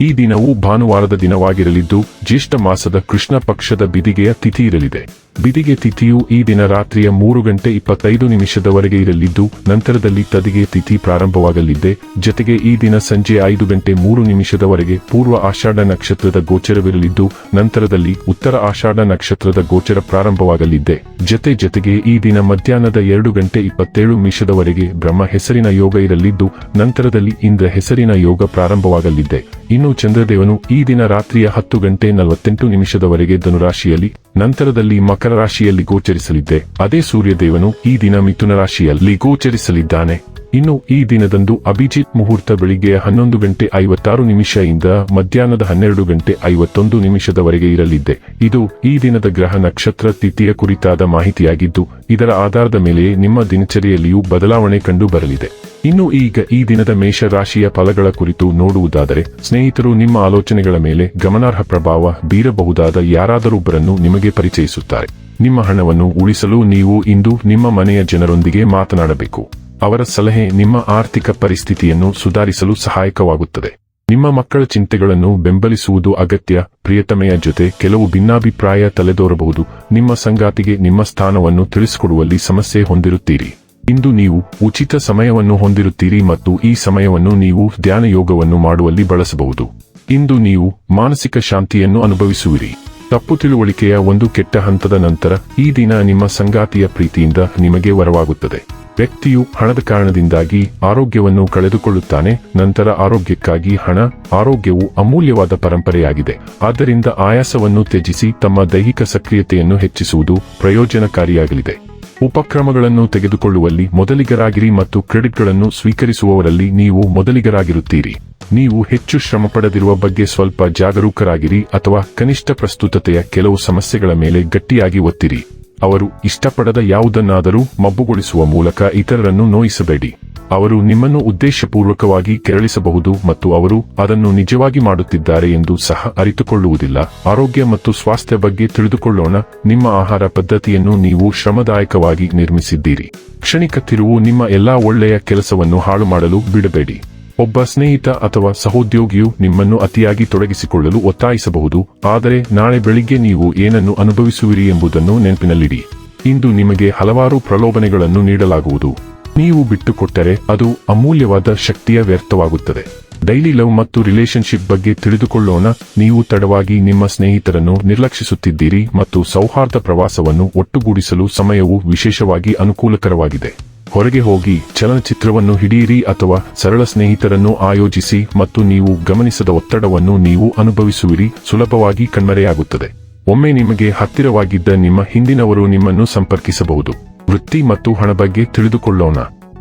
ಈ ದಿನವು ಭಾನುವಾರದ ದಿನವಾಗಿರಲಿದ್ದು, ಜ್ಯೇಷ್ಠ ಮಾಸದ ಕೃಷ್ಣ ಪಕ್ಷದ ಬಿದಿಗೆಯ ತಿಥಿ ಇರಲಿದೆ. ಬಿದಿಗೆ ತಿಥಿಯು ಈ ದಿನ ರಾತ್ರಿಯ ಮೂರು ಗಂಟೆ ಇಪ್ಪತ್ತೈದು ನಿಮಿಷದವರೆಗೆ ಇರಲಿದ್ದು, ನಂತರದಲ್ಲಿ ತದಿಗೆ ತಿಥಿ ಪ್ರಾರಂಭವಾಗಲಿದೆ. ಜತೆಗೆ ಈ ದಿನ ಸಂಜೆ ಐದು ಗಂಟೆ ಮೂರು ನಿಮಿಷದವರೆಗೆ ಪೂರ್ವ ಆಷಾಢ ನಕ್ಷತ್ರದ ಗೋಚರವಿರಲಿದ್ದು, ನಂತರದಲ್ಲಿ ಉತ್ತರ ಆಷಾಢ ನಕ್ಷತ್ರದ ಗೋಚರ ಪ್ರಾರಂಭವಾಗಲಿದೆ. ಜತೆ ಜತೆಗೆ ಈ ದಿನ ಮಧ್ಯಾಹ್ನದ ಎರಡು ಗಂಟೆ ಇಪ್ಪತ್ತೇಳು ನಿಮಿಷದವರೆಗೆ ಬ್ರಹ್ಮ ಹೆಸರಿನ ಯೋಗ ಇರಲಿದ್ದು, ನಂತರದಲ್ಲಿ ಇಂದ್ರ ಹೆಸರಿನ ಯೋಗ ಪ್ರಾರಂಭವಾಗಲಿದೆ. ಇನ್ನು ಚಂದ್ರದೇವನು ಈ ದಿನ ರಾತ್ರಿಯ ಹತ್ತು ಗಂಟೆ ನಲವತ್ತೆಂಟು ನಿಮಿಷದವರೆಗೆ ಧನುರಾಶಿಯಲ್ಲಿ, ನಂತರದಲ್ಲಿ ಮಕರ ರಾಶಿಯಲ್ಲಿ ಗೋಚರಿಸಲಿದ್ದೆ. ಅದೇ ಸೂರ್ಯದೇವನು ಈ ದಿನ ಮಿಥುನ ರಾಶಿಯಲ್ಲಿ ಗೋಚರಿಸಲಿದ್ದಾನೆ. ಇನ್ನು ಈ ದಿನದಂದು ಅಭಿಜಿತ್ ಮುಹೂರ್ತ ಬೆಳಿಗ್ಗೆ ಹನ್ನೊಂದು ಗಂಟೆ ಐವತ್ತಾರು ನಿಮಿಷದಿಂದ ಮಧ್ಯಾಹ್ನದ ಹನ್ನೆರಡು ಗಂಟೆ ಐವತ್ತೊಂದು ನಿಮಿಷದವರೆಗೆ ಇರಲಿದ್ದೆ. ಇದು ಈ ದಿನದ ಗ್ರಹ ನಕ್ಷತ್ರ ತಿಥಿಯ ಕುರಿತಾದ ಮಾಹಿತಿಯಾಗಿದ್ದು, ಇದರ ಆಧಾರದ ಮೇಲೆ ನಿಮ್ಮ ದಿನಚರಿಯಲ್ಲಿಯೂ ಬದಲಾವಣೆ ಕಂಡು ಬರಲಿದೆ ಇನ್ನು ಈಗ ಈ ದಿನದ ಮೇಷ ರಾಶಿಯ ಫಲಗಳ ಕುರಿತು ನೋಡುವುದಾದರೆ, ಸ್ನೇಹಿತರು ನಿಮ್ಮ ಆಲೋಚನೆಗಳ ಮೇಲೆ ಗಮನಾರ್ಹ ಪ್ರಭಾವ ಬೀರಬಹುದಾದ ಯಾರಾದರೊಬ್ಬರನ್ನು ನಿಮಗೆ ಪರಿಚಯಿಸುತ್ತಾರೆ. ನಿಮ್ಮ ಹಣವನ್ನು ಉಳಿಸಲು ನೀವು ಇಂದು ನಿಮ್ಮ ಮನೆಯ ಜನರೊಂದಿಗೆ ಮಾತನಾಡಬೇಕು. ಅವರ ಸಲಹೆ ನಿಮ್ಮ ಆರ್ಥಿಕ ಪರಿಸ್ಥಿತಿಯನ್ನು ಸುಧಾರಿಸಲು ಸಹಾಯಕವಾಗುತ್ತದೆ. ನಿಮ್ಮ ಮಕ್ಕಳ ಚಿಂತೆಗಳನ್ನು ಬೆಂಬಲಿಸುವುದು ಅಗತ್ಯ, ಪ್ರಿಯತಮೆಯ ಜೊತೆ ಕೆಲವು ಭಿನ್ನಾಭಿಪ್ರಾಯ ತಲೆದೋರಬಹುದು. ನಿಮ್ಮ ಸಂಗಾತಿಗೆ ನಿಮ್ಮ ಸ್ಥಾನವನ್ನು ತಿಳಿಸಿಕೊಡುವಲ್ಲಿ ಸಮಸ್ಯೆ ಹೊಂದಿರುತ್ತೀರಿ. ಇಂದು ನೀವು ಉಚಿತ ಸಮಯವನ್ನು ಹೊಂದಿರುತ್ತೀರಿ ಮತ್ತು ಈ ಸಮಯವನ್ನು ನೀವು ಧ್ಯಾನ ಯೋಗವನ್ನು ಮಾಡುವಲ್ಲಿ ಬಳಸಬಹುದು. ಇಂದು ನೀವು ಮಾನಸಿಕ ಶಾಂತಿಯನ್ನು ಅನುಭವಿಸುವಿರಿ. ತಪ್ಪು ತಿಳುವಳಿಕೆಯ ಒಂದು ಕೆಟ್ಟ ಹಂತದ ನಂತರ ಈ ದಿನ ನಿಮ್ಮ ಸಂಗಾತಿಯ ಪ್ರೀತಿಯಿಂದ ನಿಮಗೆ ವರವಾಗುತ್ತದೆ. ವ್ಯಕ್ತಿಯು ಹಣದ ಕಾರಣದಿಂದಾಗಿ ಆರೋಗ್ಯವನ್ನು ಕಳೆದುಕೊಳ್ಳುತ್ತಾನೆ, ನಂತರ ಆರೋಗ್ಯಕ್ಕಾಗಿ ಹಣ, ಆರೋಗ್ಯವು ಅಮೂಲ್ಯವಾದ ಪರಂಪರೆಯಾಗಿದೆ. ಆದ್ದರಿಂದ ಆಯಾಸವನ್ನು ತ್ಯಜಿಸಿ ತಮ್ಮ ದೈಹಿಕ ಸಕ್ರಿಯತೆಯನ್ನು ಹೆಚ್ಚಿಸುವುದು ಪ್ರಯೋಜನಕಾರಿಯಾಗಲಿದೆ. ಉಪಕ್ರಮಗಳನ್ನು ತೆಗೆದುಕೊಳ್ಳುವಲ್ಲಿ ಮೊದಲಿಗರಾಗಿರಿ ಮತ್ತು ಕ್ರೆಡಿಟ್ಗಳನ್ನು ಸ್ವೀಕರಿಸುವವರಲ್ಲಿ ನೀವು ಮೊದಲಿಗರಾಗಿರುತ್ತೀರಿ. ನೀವು ಹೆಚ್ಚು ಶ್ರಮ ಪಡೆದಿರುವ ಬಗ್ಗೆ ಸ್ವಲ್ಪ ಜಾಗರೂಕರಾಗಿರಿ ಅಥವಾ ಕನಿಷ್ಠ ಪ್ರಸ್ತುತತೆಯ ಕೆಲವು ಸಮಸ್ಯೆಗಳ ಮೇಲೆ ಗಟ್ಟಿಯಾಗಿ ಒತ್ತಿರಿ. ಅವರು ಇಷ್ಟಪಡದ ಯಾವುದನ್ನಾದರೂ ಮಬ್ಬುಗೊಳಿಸುವ ಮೂಲಕ ಇತರರನ್ನು ನೋಯಿಸಬೇಡಿ. ಅವರು ನಿಮ್ಮನ್ನು ಉದ್ದೇಶಪೂರ್ವಕವಾಗಿ ಕೆರಳಿಸಬಹುದು ಮತ್ತು ಅವರು ಅದನ್ನು ನಿಜವಾಗಿ ಮಾಡುತ್ತಿದ್ದಾರೆ ಎಂದು ಸಹ ಅರಿತುಕೊಳ್ಳುವುದಿಲ್ಲ. ಆರೋಗ್ಯ ಮತ್ತು ಸ್ವಾಸ್ಥ್ಯ ಬಗ್ಗೆ ತಿಳಿದುಕೊಳ್ಳೋಣ. ನಿಮ್ಮ ಆಹಾರ ಪದ್ಧತಿಯನ್ನು ನೀವು ಶ್ರಮದಾಯಕವಾಗಿ ನಿರ್ಮಿಸಿದ್ದೀರಿ. ಕ್ಷಣಿಕ ತಿರುವು ನಿಮ್ಮ ಎಲ್ಲಾ ಒಳ್ಳೆಯ ಕೆಲಸವನ್ನು ಹಾಳು ಮಾಡಲು ಬಿಡಬೇಡಿ. ಒಬ್ಬ ಸ್ನೇಹಿತ ಅಥವಾ ಸಹೋದ್ಯೋಗಿಯು ನಿಮ್ಮನ್ನು ಅತಿಯಾಗಿ ತೊಡಗಿಸಿಕೊಳ್ಳಲು ಒತ್ತಾಯಿಸಬಹುದು, ಆದರೆ ನಾಳೆ ಬೆಳಿಗ್ಗೆ ನೀವು ಏನನ್ನು ಅನುಭವಿಸುವಿರಿ ಎಂಬುದನ್ನು ನೆನಪಿನಲ್ಲಿಡಿ. ಇಂದು ನಿಮಗೆ ಹಲವಾರು ಪ್ರಲೋಭನೆಗಳನ್ನು ನೀಡಲಾಗುವುದು. ನೀವು ಬಿಟ್ಟುಕೊಟ್ಟರೆ ಅದು ಅಮೂಲ್ಯವಾದ ಶಕ್ತಿಯ ವ್ಯರ್ಥವಾಗುತ್ತದೆ. ಡೈಲಿ ಲವ್ ಮತ್ತು ರಿಲೇಶನ್ಶಿಪ್ ಬಗ್ಗೆ ತಿಳಿದುಕೊಳ್ಳೋಣ. ನೀವು ತಡವಾಗಿ ನಿಮ್ಮ ಸ್ನೇಹಿತರನ್ನು ನಿರ್ಲಕ್ಷಿಸುತ್ತಿದ್ದೀರಿ ಮತ್ತು ಸೌಹಾರ್ದ ಪ್ರವಾಸವನ್ನು ಒಟ್ಟುಗೂಡಿಸಲು ಸಮಯವು ವಿಶೇಷವಾಗಿ ಅನುಕೂಲಕರವಾಗಿದೆ. ಹೊರಗೆ ಹೋಗಿ ಚಲನಚಿತ್ರವನ್ನು ಹಿಡಿಯಿರಿ ಅಥವಾ ಸರಳ ಸ್ನೇಹಿತರನ್ನು ಆಯೋಜಿಸಿ ಮತ್ತು ನೀವು ಗಮನಿಸದ ಒತ್ತಡವನ್ನು ನೀವು ಅನುಭವಿಸುವಿರಿ. ಸುಲಭವಾಗಿ ಕಣ್ಮರೆಯಾಗುತ್ತದೆ. ಒಮ್ಮೆ ನಿಮಗೆ ಹತ್ತಿರವಾಗಿದ್ದ ನಿಮ್ಮ ಹಿಂದಿನವರು ನಿಮ್ಮನ್ನು ಸಂಪರ್ಕಿಸಬಹುದು. ವೃತ್ತಿ ಮತ್ತು ಹಣ ಬಗ್ಗೆ ತಿಳಿದುಕೊಳ್ಳೋಣ.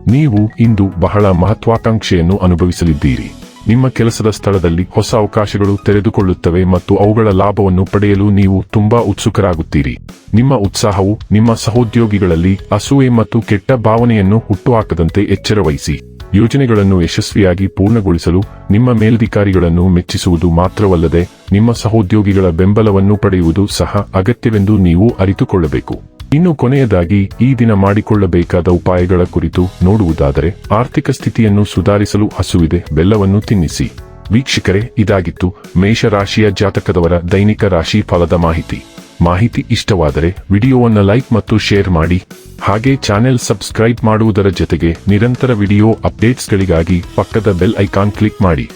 ನೀವು ಇಂದು ಬಹಳ ಮಹತ್ವಾಕಾಂಕ್ಷೆಯನ್ನು ಅನುಭವಿಸಲಿದ್ದೀರಿ. ನಿಮ್ಮ ಕೆಲಸದ ಸ್ಥಳದಲ್ಲಿ ಹೊಸ ಅವಕಾಶಗಳು ತೆರೆದುಕೊಳ್ಳುತ್ತವೆ ಮತ್ತು ಅವುಗಳ ಲಾಭವನ್ನು ಪಡೆಯಲು ನೀವು ತುಂಬಾ ಉತ್ಸುಕರಾಗುತ್ತೀರಿ. ನಿಮ್ಮ ಉತ್ಸಾಹವು ನಿಮ್ಮ ಸಹೋದ್ಯೋಗಿಗಳಲ್ಲಿ ಅಸೂಯೆ ಮತ್ತು ಕೆಟ್ಟ ಭಾವನೆಯನ್ನು ಹುಟ್ಟುಹಾಕದಂತೆ ಎಚ್ಚರವಹಿಸಿ. ಯೋಜನೆಗಳನ್ನು ಯಶಸ್ವಿಯಾಗಿ ಪೂರ್ಣಗೊಳಿಸಲು ನಿಮ್ಮ ಮೇಲಧಿಕಾರಿಗಳನ್ನು ಮೆಚ್ಚಿಸುವುದು ಮಾತ್ರವಲ್ಲದೆ ನಿಮ್ಮ ಸಹೋದ್ಯೋಗಿಗಳ ಬೆಂಬಲವನ್ನು ಪಡೆಯುವುದು ಸಹ ಅಗತ್ಯವೆಂದು ನೀವು ಅರಿತುಕೊಳ್ಳಬೇಕು. ಇನ್ನು ಕೊನೆಯದಾಗಿ, ಈ ದಿನ ಮಾಡಿಕೊಳ್ಳಬೇಕಾದ ಉಪಾಯಗಳ ಕುರಿತು ನೋಡುವುದಾದರೆ, ಆರ್ಥಿಕ ಸ್ಥಿತಿಯನ್ನು ಸುಧಾರಿಸಲು ಹಸುವಿದೆ, ಬೆಲ್ಲವನ್ನು ತಿನ್ನಿಸಿ. ವೀಕ್ಷಕರೇ, ಇದಾಗಿತ್ತು ಮೇಷರಾಶಿಯ ಜಾತಕದವರ ದೈನಿಕ ರಾಶಿ ಫಲದ ಮಾಹಿತಿ. ಮಾಹಿತಿ ಇಷ್ಟವಾದರೆ, ವಿಡಿಯೋವನ್ನು ಲೈಕ್ ಮತ್ತು ಶೇರ್ ಮಾಡಿ. ಹಾಗೆ ಚಾನೆಲ್ ಸಬ್ಸ್ಕ್ರೈಬ್ ಮಾಡುವುದರ ಜೊತೆಗೆ ನಿರಂತರ ವಿಡಿಯೋ ಅಪ್ಡೇಟ್ಸ್ಗಳಿಗಾಗಿ ಪಕ್ಕದ ಬೆಲ್ ಐಕಾನ್ ಕ್ಲಿಕ್ ಮಾಡಿ.